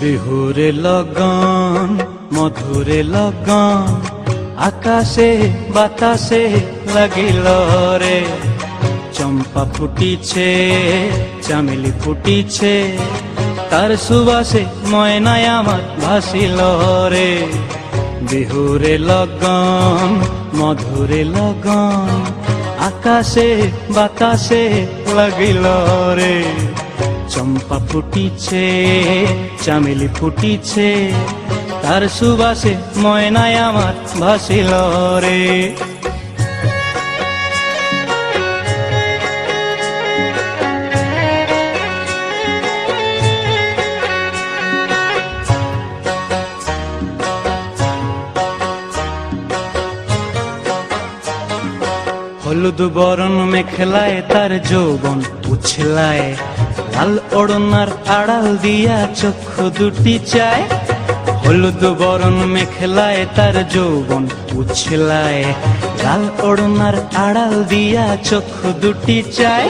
বিহুরে লগন মধুরে লগন আকাশে, বাতাসে লাগিল রে। চম্পা ফুটিছে, চামেলি ফুটিছে, তার সুবাসে ময়নায় আমার ভাসিল রে। বিহুরে লগন, মধুরে লগন, আকাশে, বাতাসে লাগিল রে। চম্পা ফুটিছে, চামেলি ফুটিছে তার সুবাসে ময়নায় আমার ভাসিল রে। হলুদ বরণ মেখলায় তার যৌবন উছলায়, লাল ওড়নার আড়াল দিয়া চক্ষু দুটি চায়। হলুদ বরণ মেখলায় তার যৌবন উছলায়। লাল ওড়নার আড়াল দিয়া চক্ষু দুটি চায়।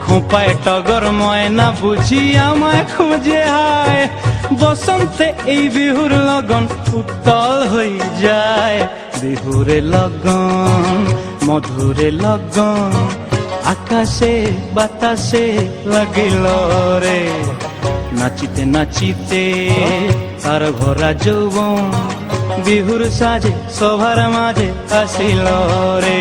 খোঁপায় টগর ময়না বুঝি আমায় খুঁজে হায়। বসন্তে এই বিহুর লগন উত্তল হয়ে যায়। বিহুরে লগন, মধুরে লগন, আকাশে বাতাসে লাগিল রে। নাচিতে নাচিতে তার ভরা যৌবন বিহুর সাজে সভার মাঝে আসিল রে